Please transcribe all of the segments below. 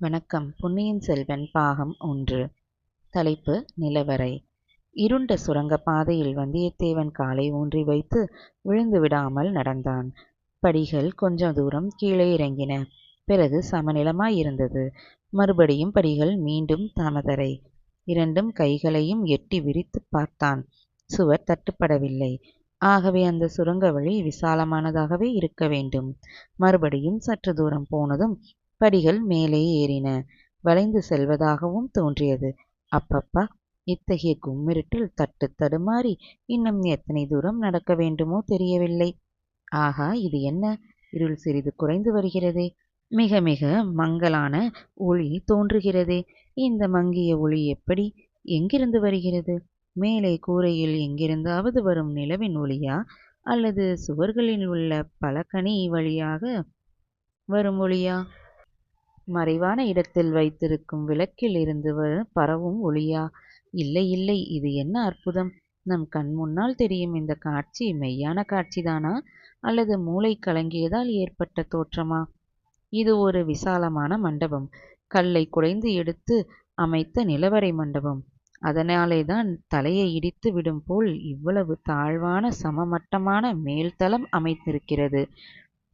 வணக்கம். பொன்னியின் செல்வன் பாகம் ஒன்று. தலைப்பு நிலவறை இருண்ட சுரங்கப் பாதையில் வந்தியத்தேவன் காலை ஊன்றி வைத்து விழுந்து விடாமல் நடந்தான். படிகள் கொஞ்ச தூரம் கீழே இறங்கின. பிறகு சமநிலமாயிருந்தது மறுபடியும் படிகள் மீண்டும் தாமதரை. இரண்டும் கைகளையும் எட்டி விரித்துப் பார்த்தான். சுவர் தட்டுப்படவில்லை. ஆகவே அந்த சுரங்க வழி விசாலமானதாகவே இருக்க வேண்டும். மறுபடியும் சற்று தூரம் போனதும் படிகள் மேலே ஏறின. வளைந்து செல்வதாகவும் தோன்றியது. அப்பப்பா இத்தகைய கும்மிருட்டில் தட்டு தடுமாறி இன்னும் எத்தனை தூரம் நடக்க வேண்டுமோ தெரியவில்லை. ஆகா இது என்ன? இருள் சிறிது குறைந்து வருகிறதே. மிக மிக மங்கலான ஒளி தோன்றுகிறதே. இந்த மங்கிய ஒளி எப்படி எங்கிருந்து வருகிறது? மேலே கூரையில் எங்கிருந்தாவது வரும் நிலவின் ஒளியா? அல்லது சுவர்களில் உள்ள பலகனி வழியாக வரும் ஒளியா? மறைவான இடத்தில் வைத்திருக்கும் விளக்கில் இருந்து பரவும் ஒளியா? இல்லை இல்லை இது என்ன அற்புதம்? நம் கண் முன்னால் தெரியும் இந்த காட்சி மெய்யான காட்சிதானா? அல்லது மூளை கலங்கியதால் ஏற்பட்ட தோற்றமா? இது ஒரு விசாலமான மண்டபம். கல்லை குடைந்து எடுத்து அமைத்த நிலவறை மண்டபம். அதனாலேதான் தலையை இடித்து விடும் போல் இவ்வளவு தாழ்வான சமமட்டமான மேல்தளம் அமைத்திருக்கிறது.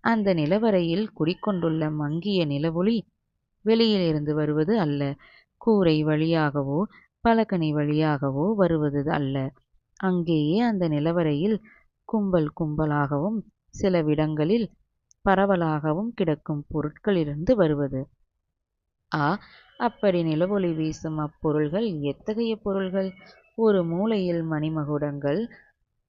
அந்த நிலவறையில் குடிக்கொண்டுள்ள மங்கிய நிலவொளி வெளியிலிருந்து வருவது அல்ல. கூரை வழியாகவோ பலகனி வழியாகவோ வருவது அல்ல. அங்கேயே அந்த நிலவறையில் கும்பல் கும்பலாகவும் சிலவிடங்களில் பரவலாகவும் கிடக்கும் பொருட்களிலிருந்து வருவது. ஆ அப்படி நிலவொளி வீசும் அப்பொருள்கள் எத்தகைய பொருள்கள்? ஒரு மூலையில் மணிமகுடங்கள்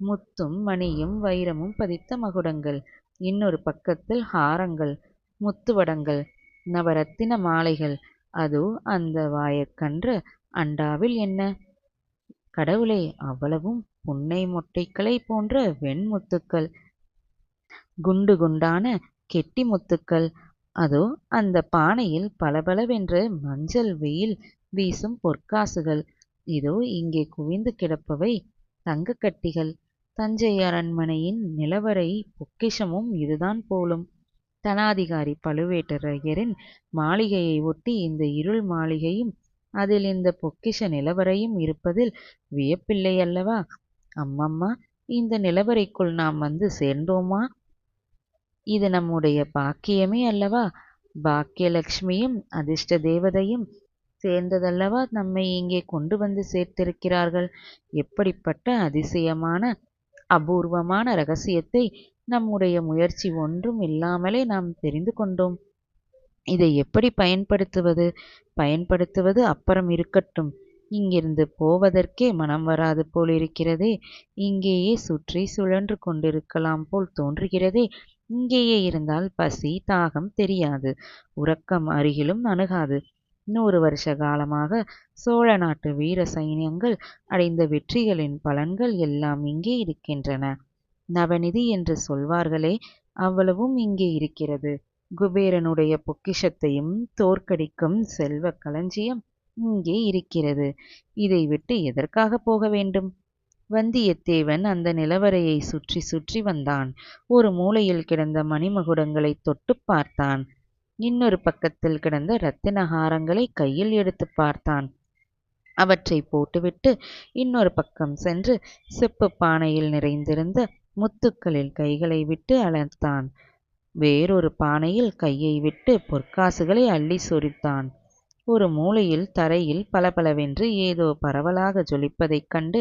முத்தும் மணியும் வைரமும் பதித்த மகுடங்கள் இன்னொரு பக்கத்தில் ஹாரங்கள் முத்துவடங்கள் நவரத்தின மாலைகள். அதோ அந்த வாயக்கன்று அண்டாவில் என்ன? கடவுளே அவ்வளவும் புன்னை மொட்டைக்களை போன்ற வெண்முத்துக்கள் குண்டு குண்டான கெட்டி முத்துக்கள். அதோ அந்த பானையில் பளபளவென்று மஞ்சள் வெயில் வீசும் பொற்காசுகள். இதோ இங்கே குவிந்து கிடப்பவை தங்கக்கட்டிகள். தஞ்சை அரண்மனையின் நிலவறை பொக்கிஷமும் இதுதான் போலும். தனாதிகாரி பழுவேட்டரையரின் மாளிகையை ஒட்டி இந்த இருள் மாளிகையும் அதில் இந்த பொக்கிஷ நிலவறையும் இருப்பதில் வியப்பில்லை அல்லவா? அம்மம்மா இந்த நிலவறைக்குள் நாம் வந்து சேர்ந்தோமா? இது நம்முடைய பாக்கியமே அல்லவா? பாக்கியலட்சுமியும் அதிர்ஷ்ட தேவதையும் சேர்ந்ததல்லவா நம்மை இங்கே கொண்டு வந்து சேர்த்திருக்கிறார்கள்? எப்படிப்பட்ட அதிசயமான அபூர்வமான ரகசியத்தை நம்முடைய முயற்சி ஒன்றும் இல்லாமலே நாம் தெரிந்து கொண்டோம். இதை எப்படி பயன்படுத்துவது? பயன்படுத்துவது அப்புறம் இருக்கட்டும். இங்கிருந்து போவதற்கே மனம் வராது போல் இருக்கிறதே. இங்கேயே சுற்றி சுழன்று கொண்டிருக்கலாம் போல் தோன்றுகிறதே. இங்கேயே இருந்தால் பசி தாகம் தெரியாது. உறக்கம் அருகிலும் அணுகாது. நூறு வருஷ காலமாக சோழ நாட்டு வீர சைன்யங்கள் அடைந்த வெற்றிகளின் பலன்கள் எல்லாம் இங்கே இருக்கின்றன. நவநிதி என்று சொல்வார்களே அவ்வளவும் இங்கே இருக்கிறது. குபேரனுடைய பொக்கிஷத்தையும் தோற்கடிக்கும் செல்வ களஞ்சியம் இங்கே இருக்கிறது. இதை விட்டு எதற்காக போக வேண்டும்? வந்தியத்தேவன் அந்த நிலவறையை சுற்றி சுற்றி வந்தான். ஒரு மூலையில் கிடந்த மணிமகுடங்களை தொட்டு பார்த்தான். இன்னொரு பக்கத்தில் கிடந்த இரத்தினஹாரங்களை கையில் எடுத்து பார்த்தான். அவற்றை போட்டுவிட்டு இன்னொரு பக்கம் சென்று செப்பு பானையில் நிறைந்திருந்த முத்துக்களில் கைகளை விட்டு அளந்தான் வேறொரு பானையில் கையை விட்டு பொற்காசுகளை அள்ளி சொரித்தான். ஒரு மூலையில் தரையில் பளபளவென்று ஏதோ பரவலாக ஜொலிப்பதைக் கண்டு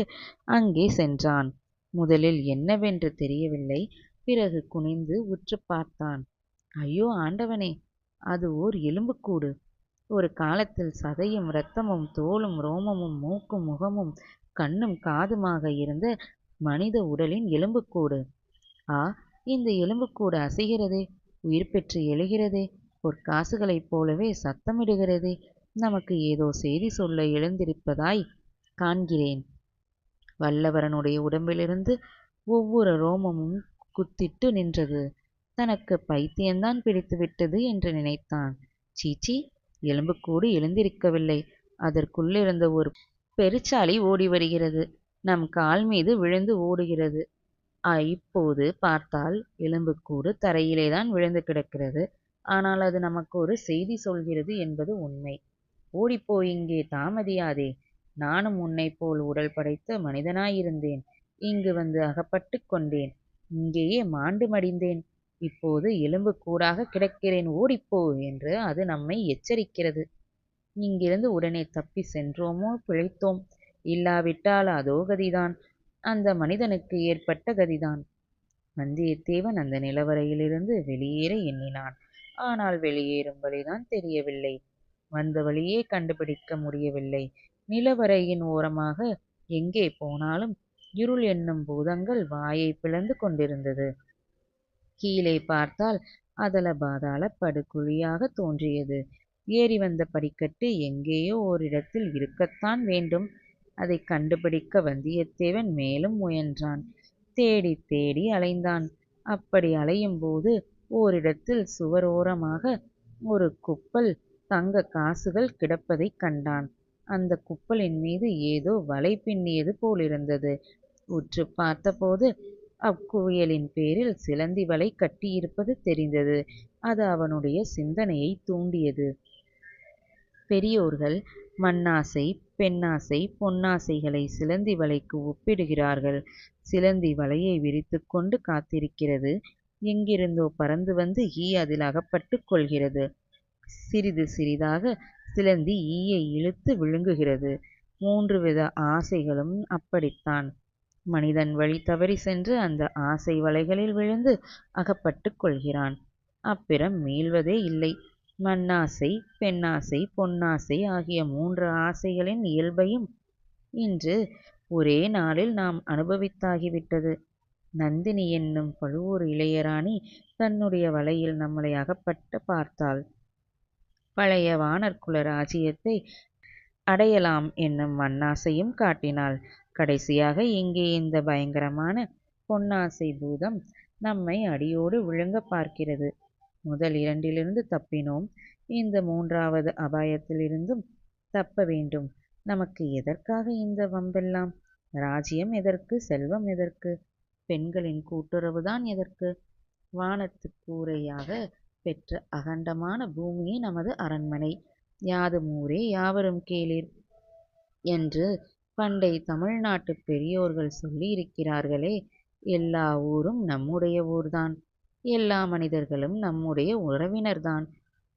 அங்கே சென்றான். முதலில் என்னவென்று தெரியவில்லை பிறகு குனிந்து உற்று பார்த்தான். ஐயோ ஆண்டவனே அது ஓர் எலும்புக்கூடு. ஒரு காலத்தில் சதையும் இரத்தமும் தோலும் ரோமமும் மூக்கும் முகமும் கண்ணும் காதுமாக இருந்த மனித உடலின் எலும்புக்கூடு. ஆ இந்த எலும்புக்கூடு அசைகிறதே உயிர் பெற்று எழுகிறதே பொற்காசுகளைப் போலவே சத்தமிடுகிறதே நமக்கு ஏதோ செய்தி சொல்ல எழுந்திருப்பதாய் காண்கிறேன். வல்லவரனுடைய உடம்பிலிருந்து ஒவ்வொரு ரோமமும் குத்திட்டு நின்றது. தனக்கு பைத்தியம்தான் பிடித்து விட்டது என்று நினைத்தான். சீச்சி எலும்புக்கூடு எழுந்திருக்கவில்லை. அதற்குள்ளிருந்த ஒரு பெருச்சாளி ஓடி வருகிறது. நம் கால் மீது விழுந்து ஓடுகிறது. இப்போது பார்த்தால் எலும்புக்கூடு தரையிலேதான் விழுந்து கிடக்கிறது. ஆனால் அது நமக்கு ஒரு செய்தி சொல்கிறது என்பது உண்மை. ஓடிப்போ இங்கே தாமதியாதே. நானும் உன்னை போல் உடல் படைத்த மனிதனாயிருந்தேன். இங்கு வந்து அகப்பட்டுக் கொண்டேன். இங்கேயே மாண்டு மடிந்தேன். இப்போது எலும்பு கூடாக கிடக்கிறேன். ஓடிப்போ என்று அது நம்மை எச்சரிக்கிறது. இங்கிருந்து உடனே தப்பி சென்றோமோ பிழைத்தோம். இல்லாவிட்டால் அதோ கதிதான். அந்த மனிதனுக்கு ஏற்பட்ட கதிதான். வந்தியத்தேவன் அந்த நிலவரையிலிருந்து வெளியேற எண்ணினான். ஆனால் வெளியேறும் வழிதான் தெரியவில்லை. வந்த வழியே கண்டுபிடிக்க முடியவில்லை. நிலவரையின் ஓரமாக எங்கே போனாலும் இருள் என்னும் பூதங்கள் வாயை பிளந்து கொண்டிருந்தது. கீழே பார்த்தால் அதல பாதாள படுகுழியாக தோன்றியது. ஏறி வந்த படிக்கட்டு எங்கேயோ ஓரிடத்தில் இருக்கத்தான் வேண்டும். அதை கண்டுபிடிக்க வந்தியத்தேவன் மேலும் முயன்றான். தேடி தேடி அலைந்தான். அப்படி அலையும் போது ஓரிடத்தில் சுவரோரமாக ஒரு குப்பல் தங்க காசுகள் கிடப்பதைக் கண்டான். அந்த குப்பலின் மீது ஏதோ வலை பின்னியது போலிருந்தது. உற்று பார்த்தபோது அக்குவியலின் பேரில் சிலந்தி வலை கட்டியிருப்பது தெரிந்தது. அது அவனுடைய சிந்தனையை தூண்டியது. பெரியோர்கள் மண்ணாசை பெண்ணாசை பொன்னாசைகளை சிலந்தி வலைக்கு ஒப்பிடுகிறார்கள். சிலந்தி வலையை விரித்துக் கொண்டு காத்திருக்கிறது. எங்கிருந்தோ பறந்து வந்து ஈ அதில் அகப்பட்டுக் கொள்கிறது. சிறிது சிறிதாக சிலந்தி ஈயை இழுத்து விழுங்குகிறது. மூன்று வித ஆசைகளும் அப்படித்தான். மனிதன் வழி தவறி சென்று அந்த ஆசை வலைகளில் விழுந்து அகப்பட்டுக் கொள்கிறான். அப்புறம் மீள்வதே இல்லை. மண்ணாசை பெண்ணாசை பொன்னாசை ஆகிய மூன்று ஆசைகளின் இயல்பையும் இன்று ஒரே நாளில் நாம் அனுபவித்தாகிவிட்டது. நந்தினி என்னும் பழுவூர் இளையராணி தன்னுடைய வலையில் நம்மளை அகப்பட்ட பார்த்தாள். பழைய வானர்குல ராஜ்யத்தை அடையலாம் என்னும் மண்ணாசையும் காட்டினாள். கடைசியாக இங்கே இந்த பயங்கரமான பொன்னாசை பூதம் நம்மை அடியோடு விழுங்க பார்க்கிறது. முதல் இரண்டிலிருந்து தப்பினோம். இந்த மூன்றாவது அபாயத்திலிருந்தும் தப்ப வேண்டும். நமக்கு எதற்காக இந்த வம்பெல்லாம்? ராஜ்யம் எதற்கு? செல்வம் எதற்கு? பெண்களின் கூட்டுறவுதான் எதற்கு? வானத்து கூரையாக பெற்ற அகண்டமான பூமியே நமது அரண்மனை. யாதும் ஊரே யாவரும் கேளீர் என்று பண்டை தமிழ்நாட்டு பெரியோர்கள் சொல்லி இருக்கிறார்களே எல்லா ஊரும் நம்முடைய ஊர்தான். எல்லா மனிதர்களும் நம்முடைய உறவினர்தான்.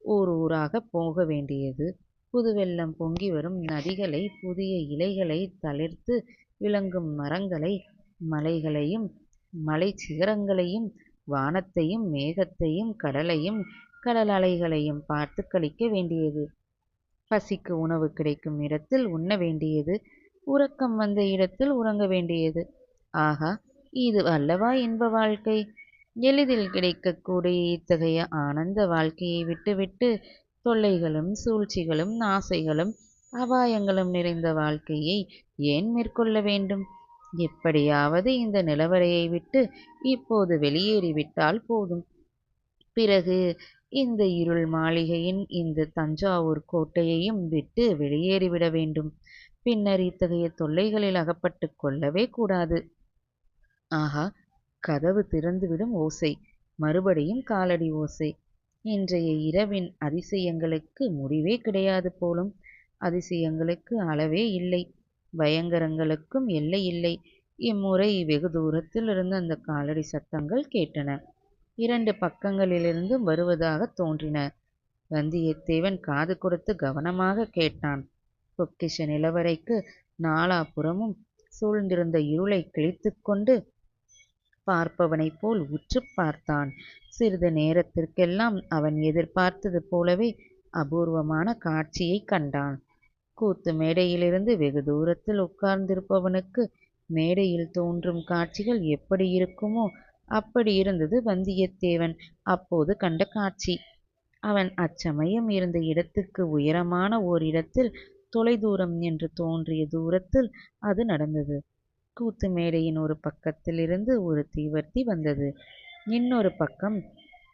ஊர் ஊராக போக வேண்டியது. புதுவெள்ளம் பொங்கி வரும் நதிகளை புதிய இலைகளை தளிர்த்து விளங்கும் மரங்களை மலைகளையும் மலை சிகரங்களையும் வானத்தையும் மேகத்தையும் கடலையும் கடல் அலைகளையும் பார்த்து கழிக்க வேண்டியது. பசிக்கு உணவு கிடைக்கும் இடத்தில் உண்ண வேண்டியது. உறக்கம் வந்த இடத்தில் உறங்க வேண்டியது. ஆகா இது அல்லவா இன்ப வாழ்க்கை? எளிதில் கிடைக்கக்கூடிய இத்தகைய ஆனந்த வாழ்க்கையை விட்டுவிட்டு தொல்லைகளும் சூழ்ச்சிகளும் ஆசைகளும் அபாயங்களும் நிறைந்த வாழ்க்கையை ஏன் மேற்கொள்ள வேண்டும்? எப்படியாவது இந்த நிலவரையை விட்டு இப்போது வெளியேறிவிட்டால் போதும். பிறகு இந்த இருள் மாளிகையின் இந்த தஞ்சாவூர் கோட்டையையும் விட்டு வெளியேறிவிட வேண்டும். பின்னர் இத்தகைய தொல்லைகளில் அகப்பட்டு கொள்ளவே கூடாது. ஆஹா கதவு திறந்துவிடும் ஓசை. மறுபடியும் காலடி ஓசை. இன்றைய இரவின் அதிசயங்களுக்கு முடிவே கிடையாது போலும். அதிசயங்களுக்கு அளவே இல்லை. பயங்கரங்களுக்கும் எல்லை இல்லை. இம்முறை வெகு தூரத்தில் இருந்து அந்த காலடி சத்தங்கள் கேட்டன. இரண்டு பக்கங்களிலிருந்தும் வருவதாக தோன்றின. வந்தியத்தேவன் காது கொடுத்து கவனமாக கேட்டான். பொக்கிஷ நிலவரைக்கு நாலாபுறமும் சூழ்ந்திருந்த இருளை கிழித்துக்கொண்டு பார்ப்பவனைப் போல் உற்று பார்த்தான். சிறிது நேரத்திற்கெல்லாம் அவன் எதிர்பார்த்தது போலவே அபூர்வமான காட்சியை கண்டான். கூத்து மேடையிலிருந்து வெகு தூரத்தில் உட்கார்ந்திருப்பவனுக்கு மேடையில் தோன்றும் காட்சிகள் எப்படி இருக்குமோ அப்படி இருந்தது வந்தியத்தேவன் அப்போது கண்ட காட்சி. அவன் அச்சமயம் இருந்த இடத்துக்கு உயரமான ஓரிடத்தில் தொலைதூரம் என்று தோன்றிய தூரத்தில் அது நடந்தது. கூத்து மேடையின் ஒரு பக்கத்திலிருந்து ஒரு தீவர்த்தி வந்தது. இன்னொரு பக்கம்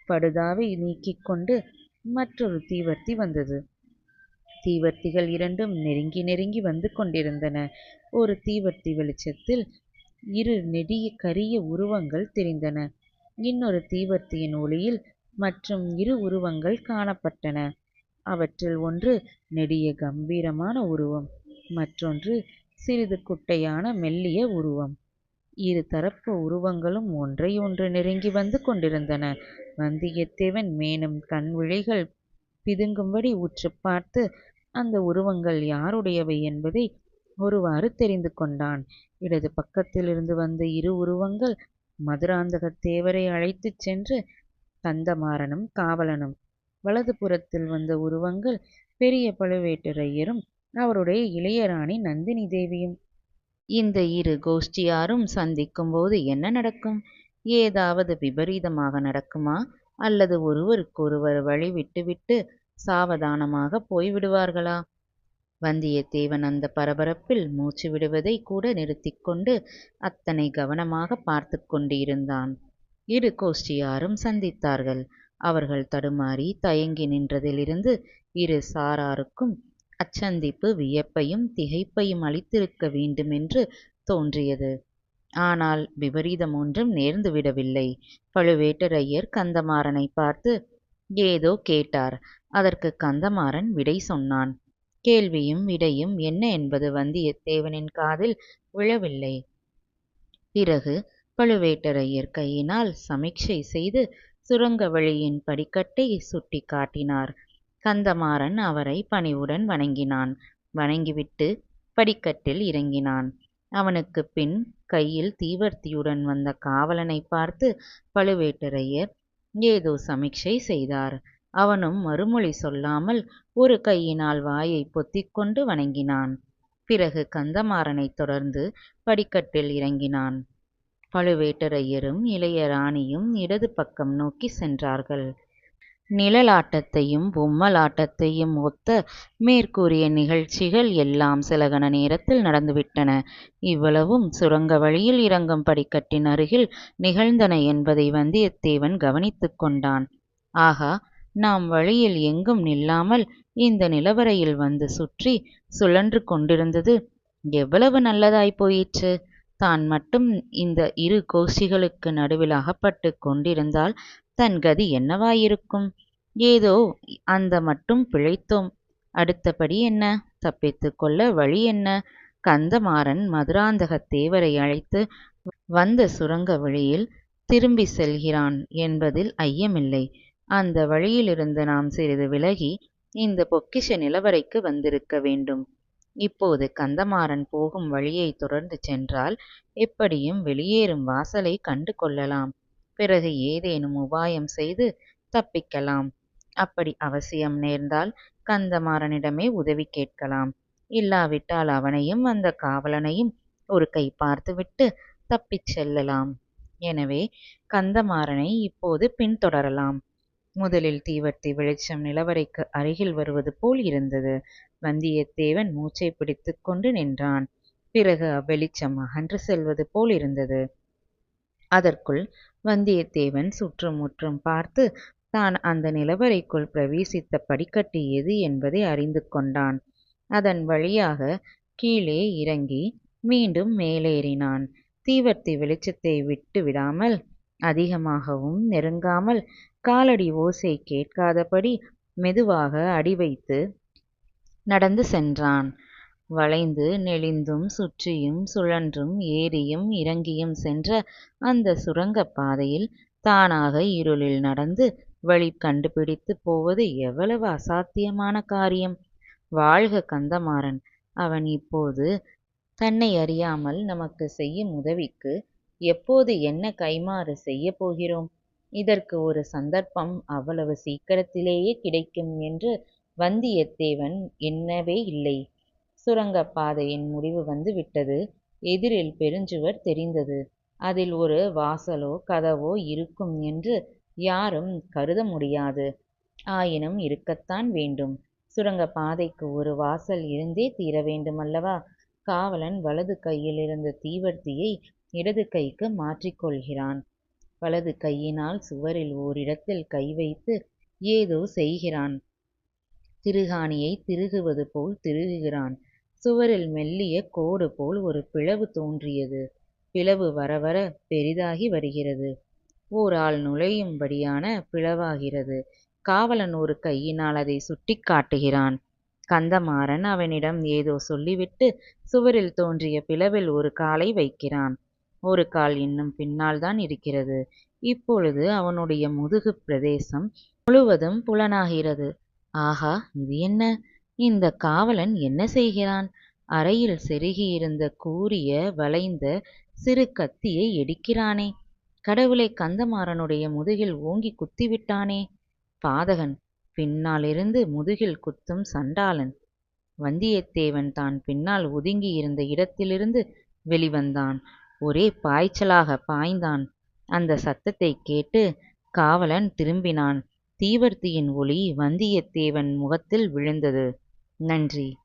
படுதாவை நீக்கிக் கொண்டு மற்றொரு தீவர்த்தி வந்தது. தீவர்த்திகள் இரண்டும் நெருங்கி நெருங்கி வந்து கொண்டிருந்தன. ஒரு தீவர்த்தி வெளிச்சத்தில் இரு நெடிய கரிய உருவங்கள் தெரிந்தன. இன்னொரு தீவர்த்தியின் ஒளியில் மற்றும் இரு உருவங்கள் காணப்பட்டன. அவற்றில் ஒன்று நெடிய கம்பீரமான உருவம் மற்றொன்று சிறிது குட்டையான மெல்லிய உருவம். இரு தரப்பு உருவங்களும் ஒன்றை ஒன்று நெருங்கி வந்து கொண்டிருந்தன. வந்தியத்தேவன் மேலும் கண் விழிகள் பிதுங்கும்படி உற்றுப் பார்த்து அந்த உருவங்கள் யாருடையவை என்பதை ஒருவாறு தெரிந்து கொண்டான். இடது பக்கத்திலிருந்து வந்த இரு உருவங்கள் மதுராந்தகத் தேவரை அழைத்துச் சென்று கந்தமாறனும் காவலனும். வலது புறத்தில் வந்த உருவங்கள் பெரிய பழுவேட்டரையரும் அவருடைய இளையராணி நந்தினி தேவியும். இந்த இரு கோஷ்டியாரும் சந்திக்கும்போது என்ன நடக்கும்? ஏதாவது விபரீதமாக நடக்குமா? அல்லது ஒருவருக்கொருவர் வழி விட்டுவிட்டு சாவதானமாக போய்விடுவார்களா வந்தியத்தேவன் அந்த பரபரப்பில் மூச்சு விடுவதை கூட நிறுத்திக் கொண்டு அத்தனை கவனமாக பார்த்து கொண்டிருந்தான். இரு கோஷ்டியாரும் சந்தித்தார்கள். அவர்கள் தடுமாறி தயங்கி நின்றதிலிருந்து இரு சாராருக்கும் அச்சந்திப்பு வியப்பையும் திகைப்பையும் அளித்திருக்க வேண்டுமென்று தோன்றியது. ஆனால் விபரீதம் ஒன்றும் நேர்ந்துவிடவில்லை பழுவேட்டரையர் கந்தமாறனை பார்த்து ஏதோ கேட்டார். அதற்கு கந்தமாறன் விடை சொன்னான். கேள்வியும் விடையும் என்ன என்பது வந்தியத்தேவனின் காதில் விழவில்லை. பிறகு பழுவேட்டரையர் கையினால் சமிக்ஷை செய்து சுரங்க வழியின் படிக்கட்டை சுட்டி காட்டினார். கந்தமாறன் அவரை பணிவுடன் வணங்கினான். வணங்கிவிட்டு படிக்கட்டில் இறங்கினான். அவனுக்கு பின் கையில் தீவர்த்தியுடன் வந்த காவலனை பார்த்து பழுவேட்டரையர் ஏதோ சமிக்ஷை செய்தார். அவனும் மறுமொழி சொல்லாமல் ஒரு கையினால் வாயை பொத்திக்கொண்டு வணங்கினான். பிறகு கந்தமாறனைத் தொடர்ந்து படிக்கட்டில் இறங்கினான். பழுவேட்டரையரும் இளையராணியும் இடது பக்கம் நோக்கி சென்றார்கள். நிழலாட்டத்தையும் பொம்மலாட்டத்தையும் ஒத்த மேற்கூறிய நிகழ்ச்சிகள் எல்லாம் சிலகண நேரத்தில் நடந்துவிட்டன. இவ்வளவும் சுரங்க வழியில் இறங்கும் படிக்கட்டின் அருகில் நிகழ்ந்தன என்பதை வந்தியத்தேவன் கவனித்துக் கொண்டான். ஆகா நாம் வழியில் எங்கும் நில்லாமல் இந்த நிலவரையில் வந்து சுற்றி சுழன்று கொண்டிருந்தது எவ்வளவு நல்லதாய் போயிற்று. தான் மட்டும் இந்த இரு கோஷ்டிகளுக்கு நடுவில் அகப்பட்டு கொண்டிருந்தால் தன் கதி என்னவாயிருக்கும்? ஏதோ அந்த மட்டும் பிழைத்தோம். அடுத்தபடி என்ன? தப்பித்து கொள்ள வழி என்ன? கந்தமாறன் மதுராந்தக தேவரை அழைத்து வந்த சுரங்க வழியில் திரும்பி செல்கிறான் என்பதில் ஐயமில்லை. அந்த வழியிலிருந்து நாம் சிறிது விலகி இந்த பொக்கிஷ நிலவரைக்கு வந்திருக்க வேண்டும். இப்போது கந்தமாறன் போகும் வழியை தொடர்ந்து சென்றால் எப்படியும் வெளியேறும் வாசலை கண்டு கொள்ளலாம் பிறகு ஏதேனும் உபாயம் செய்து தப்பிக்கலாம். அப்படி அவசியம் நேர்ந்தால் கந்தமாறனிடமே உதவி கேட்கலாம். இல்லாவிட்டால் அவனையும் அந்த காவலனையும் ஒரு கை பார்த்துவிட்டு தப்பிச் செல்லலாம். எனவே கந்தமாறனை இப்போது பின்தொடரலாம். முதலில் தீவர்த்தி வெளிச்சம் நிலவரைக்கு அருகில் வருவது போல் இருந்தது. வந்தியத்தேவன் மூச்சை பிடித்து கொண்டு நின்றான். பிறகு அவ்வெளிச்சம் அகன்று செல்வது போல் இருந்தது. அதற்குள் வந்தியத்தேவன் சுற்றுமுற்றும் பார்த்து தான் அந்த நிலவரைக்குள் பிரவேசித்த படிக்கட்டு எது என்பதை அறிந்து கொண்டான். அதன் வழியாக கீழே இறங்கி மீண்டும் மேலேறினான். தீவர்த்தி வெளிச்சத்தை விட்டு விடாமல் அதிகமாகவும் நெருங்காமல் காலடி ஓசை கேட்காதபடி மெதுவாக அடி வைத்து நடந்து சென்றான். வளைந்து நெளிந்தும் சுற்றியும் சுழன்றும் ஏறியும் இறங்கியும் சென்ற அந்த சுரங்கப் பாதையில் தானாக இருளில் நடந்து வழி கண்டுபிடித்து போவது எவ்வளவு அசாத்தியமான காரியம். வாழ்க கந்தமாறன். அவன் இப்போது தன்னை அறியாமல் நமக்கு செய்யும் உதவிக்கு எப்போது என்ன கைமாறு செய்ய போகிறோம்? இதற்கு ஒரு சந்தர்ப்பம் அவ்வளவு சீக்கிரத்திலேயே கிடைக்கும் என்று வந்தியத்தேவன் எண்ணவே இல்லை. சுரங்கப் பாதையின் முடிவு வந்து விட்டது. எதிரில் பெருஞ்சுவர் தெரிந்தது. அதில் ஒரு வாசலோ கதவோ இருக்கும் என்று யாரும் கருத முடியாது. ஆயினும் இருக்கத்தான் வேண்டும். சுரங்க பாதைக்கு ஒரு வாசல் இருந்தே தீர வேண்டுமல்லவா? காவலன் வலது கையில் இருந்த தீவர்த்தியை இடது கைக்கு மாற்றிக்கொள்கிறான். வலது கையினால் சுவரில் ஓரிடத்தில் கை வைத்து ஏதோ செய்கிறான். திருகாணியை திருகுவது போல் திருகுகிறான். சுவரில் மெல்லிய கோடு போல் ஒரு பிளவு தோன்றியது பிளவு வர வர பெரிதாகி வருகிறது ஓர் ஆள் நுழையும்படியான பிளவாகிறது. காவலன் ஒரு கையினால் அதை சுட்டிக் காட்டுகிறான். கந்தமாறன் அவனிடம் ஏதோ சொல்லிவிட்டு சுவரில் தோன்றிய பிளவில் ஒரு காலை வைக்கிறான். ஒரு கால் இன்னும் பின்னால்தான் இருக்கிறது. இப்பொழுது அவனுடைய முதுகுப் பிரதேசம் முழுவதும் புலனாகிறது. ஆகா இது என்ன? இந்த காவலன் என்ன செய்கிறான்? அறையில் செருகியிருந்த கூரிய வளைந்த சிறு கத்தியை எடுக்கிறானே. கடவுளே கந்தமாறனுடைய முதுகில் ஓங்கிக் குத்திவிட்டானே. பாதகன் பின்னாலிருந்து முதுகில் குத்தும் சண்டாளன். வந்தியத்தேவன் தான் பின்னால் ஒதுங்கியிருந்த இடத்திலிருந்து வெளிவந்தான். ஒரே பாய்ச்சலாகப் பாய்ந்தான். அந்த சத்தத்தைக் கேட்டு காவலன் திரும்பினான். தீவர்த்தியின் ஒளி வந்தியத்தேவன் முகத்தில் விழுந்தது. நன்றி.